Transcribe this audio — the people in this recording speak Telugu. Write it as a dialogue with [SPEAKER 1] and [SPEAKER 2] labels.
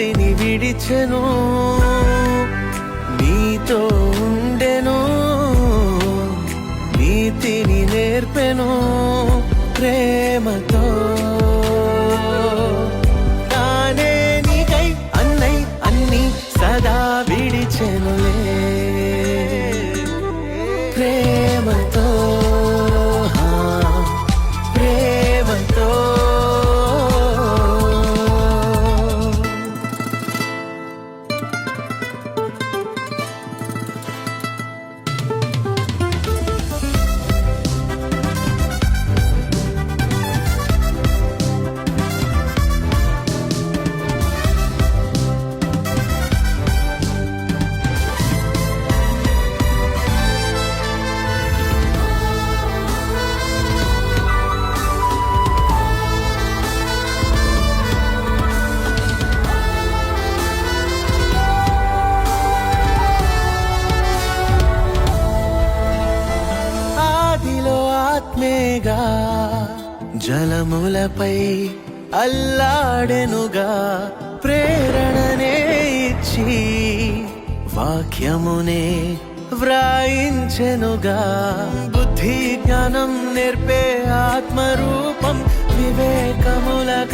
[SPEAKER 1] తండ్రిని విడిచెను నీతో ఉండెను నీతిని నేర్పెను ప్రేమతో. తానే నీకై అన్నై అన్ని సదా విడిచెనులే ప్రేమతో. మేఘా జలములపై అల్లాడెనుగా ప్రేరణనే ఇచ్చి వాక్యమునే వ్రాయించెనుగా. బుద్ధి జ్ఞానం నేర్పే ఆత్మరూపం వివేకములగాధార